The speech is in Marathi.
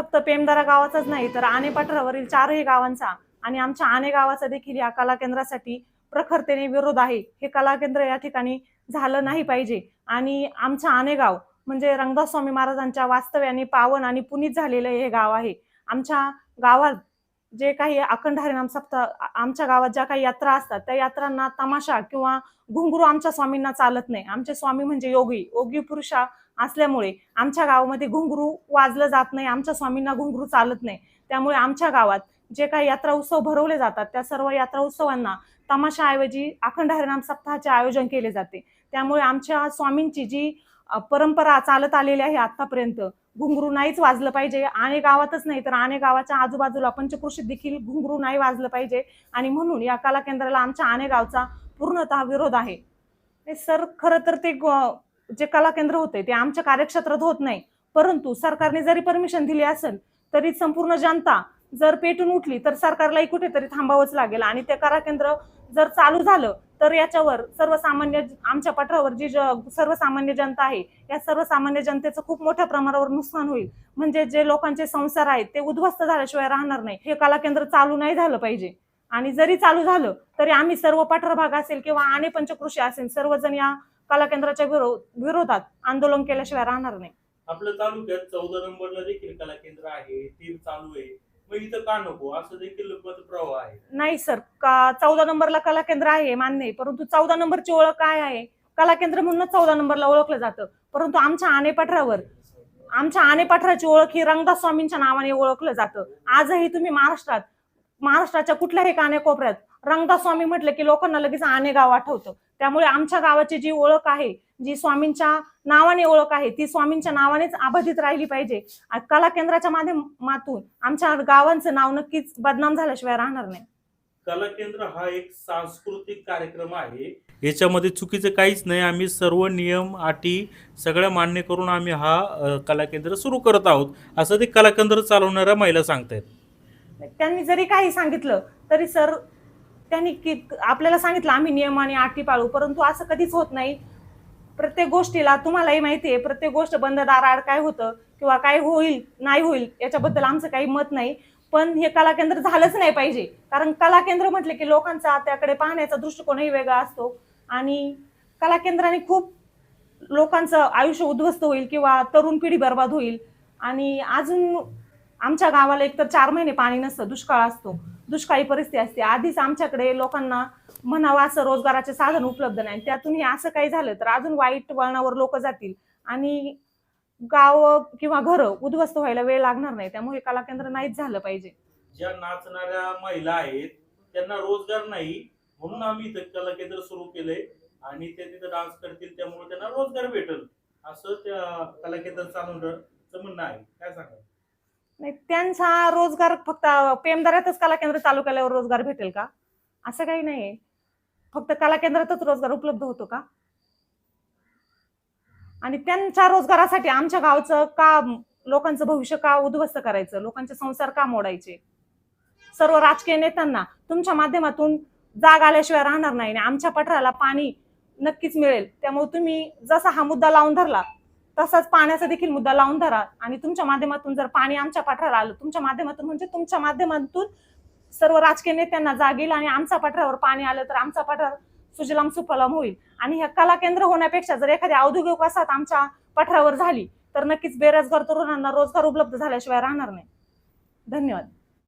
फक्त पेमदारा गावाचाच नाही तर आणे पठारावरील चारही गावांचा आणि आमच्या आणे गावाचा देखील या कला केंद्रासाठी प्रखरतेने विरोध आहे. हे कला केंद्र या ठिकाणी झालं नाही पाहिजे. आणि आमचं आणे गाव म्हणजे रंगदास स्वामी महाराजांच्या वास्तव्याने पावन आणि पुनीत झालेलं हे गाव आहे. आमच्या गावात जे काही अखंड हरिनाम सप्ताह आमच्या गावात ज्या काही यात्रा असतात त्या यात्रांना तमाशा किंवा घुंगरू आमच्या स्वामींना चालत नाही. आमचे स्वामी म्हणजे योगी. योगी पुरुषा असल्यामुळे आमच्या गावामध्ये घुंगरू वाजलं जात नाही आमच्या स्वामींना घुंगरू चालत नाही. त्यामुळे आमच्या गावात जे काही यात्रा उत्सव भरवले जातात त्या सर्व यात्रा उत्सवांना तमाशाऐवजी अखंड हरिनाम सप्ताहाचे आयोजन केले जाते. त्यामुळे आमच्या स्वामींची जी परंपरा चालत आलेली आहे आतापर्यंत घुंगरू नाहीच वाजलं पाहिजे. आणि गावातच नाही तर आणि गावाच्या आजूबाजूला पंचकृषीत देखील घुंगरू नाही वाजलं पाहिजे. आणि म्हणून या कला केंद्राला आमच्या आणे गावचा पूर्णतः विरोध आहे. सर खरं तर ते जे कला केंद्र होते ते आमच्या कार्यक्षेत्रात होत नाही. परंतु सरकारने जरी परमिशन दिली असेल तरी संपूर्ण जनता जर पेटून उठली तर सरकारलाही कुठेतरी थांबावंच लागेल. आणि ते कराकेंद्र जर चालू झालं तर याच्यावर सर्वसामान्य आमच्या पठारावर जी ज- सर्वसामान्य जनता आहे या सर्वसामान्य जनतेचं खूप मोठ्या प्रमाणावर नुकसान होईल. म्हणजे जे लोकांचे संसार आहेत ते उद्ध्वस्त झाल्याशिवाय राहणार नाही. हे कला केंद्र चालू नाही झालं पाहिजे. आणि जरी चालू झालं तरी आम्ही सर्व पठार भाग असेल किंवा आणे पंचकृषी असेल सर्वजण या कला केंद्राच्या विरोधात आंदोलन केल्याशिवाय राहणार नाही. आपल्या तालुक्यात चौदा नंबरला देखील कला केंद्र आहे तीन चालू आहे. मग इथं का नको? असं देखील आहे. नाही सर का चौदा नंबरला कला केंद्र आहे मान्य आहे. परंतु चौदा नंबरची ओळख काय आहे? कला केंद्र म्हणूनच चौदा नंबरला ओळखलं जातं. परंतु आमच्या आनेपाठरावर आमच्या आनेपाठराची ओळख ही रंगदास स्वामींच्या नावाने ओळखलं जातं. आजही तुम्ही महाराष्ट्रात महाराष्ट्राच्या कुठल्याही कानेकोपऱ्यात स्वामी म्हटलं की लोकांना लगेच आणे गाव आठवतं. त्यामुळे आमच्या गावाची जी ओळख आहे जी स्वामींच्या नावाने ओळख आहे ती स्वामींच्या नावानेच अबाधित राहिली पाहिजे. कला केंद्राच्या माध्यमातून आमच्या गावांचं नाव नक्कीच बदनाम झाल्याशिवाय राहणार नाही. कला केंद्र हा एक सांस्कृतिक कार्यक्रम आहे. याच्यामध्ये चुकीचं काहीच नाही. आम्ही सर्व नियम अटी सगळ्या मान्य करून आम्ही हा कला केंद्र सुरू करत आहोत. असं ते कला केंद्र चालवणाऱ्या महिला सांगतायत. त्यांनी जरी काही सांगितलं तरी सर त्यांनी की आपल्याला सांगितलं आम्ही नियम आणि अटी पाळू. परंतु असं कधीच होत नाही. प्रत्येक गोष्टीला तुम्हालाही माहिती आहे प्रत्येक गोष्ट बंद दाराआड काय होतं किंवा काय होईल नाही होईल याच्याबद्दल आमचं काही मत नाही. पण हे कला केंद्र झालंच नाही पाहिजे. कारण कला केंद्र म्हटलं की लोकांचा त्याकडे पाहण्याचा दृष्टिकोनही वेगळा असतो. आणि कला केंद्राने खूप लोकांचं आयुष्य उद्ध्वस्त होईल किंवा तरुण पिढी बर्बाद होईल. आणि अजून आमच्या गावाला एकतर चार महिने पाणी नसतं दुष्काळ असतो. दुष्काळी परिस्थिती असते. आधीच आमच्याकडे लोकांना म्हणावं असं रोजगाराचे साधन उपलब्ध नाही. आणि त्यातून हे असं काही झालं तर अजून वाईट वळणावर लोक जातील. आणि गाव किंवा घरं उद्ध्वस्त व्हायला वेळ लागणार नाही. त्यामुळे कला केंद्र नाहीच झालं पाहिजे. ज्या नाचणाऱ्या महिला आहेत त्यांना रोजगार नाही. म्हणून आम्ही इथं कला केंद्र सुरू केलंय. आणि ते तिथं डान्स करतील त्यामुळे त्यांना रोजगार भेटेल. असं त्या कला केंद्र चालवण्याचं म्हणणं आहे. काय सांगा नाही त्यांचा रोजगार फक्त पेमदारातच कला केंद्र चालू केल्यावर रोजगार भेटेल का? असं काही नाही फक्त कला केंद्रातच रोजगार उपलब्ध होतो का? आणि त्यांच्या रोजगारासाठी आमच्या गावचं का लोकांचं भविष्य का उद्ध्वस्त करायचं? लोकांचे संसार का मोडायचे? सर्व राजकीय नेत्यांना तुमच्या माध्यमातून जाग आल्याशिवाय राहणार नाही आणि आमच्या पठाराला पाणी नक्कीच मिळेल. त्यामुळे तुम्ही जसा हा मुद्दा लावून धरला तसाच पाण्याचा देखील मुद्दा लावून धरा. आणि तुमच्या माध्यमातून जर पाणी आमच्या पठाराला आलं तुमच्या माध्यमातून म्हणजे तुमच्या माध्यमातून सर्व राजकीय नेत्यांना जागेल आणि आमच्या पठारावर पाणी आलं तर आमचा पठार सुजलाम सुफलाम होईल. आणि ह्या कला केंद्र होण्यापेक्षा जर एखाद्या औद्योगिक वसाहत आमच्या पठारावर झाली तर नक्कीच बेरोजगार तरुणांना रोजगार उपलब्ध झाल्याशिवाय राहणार नाही. धन्यवाद.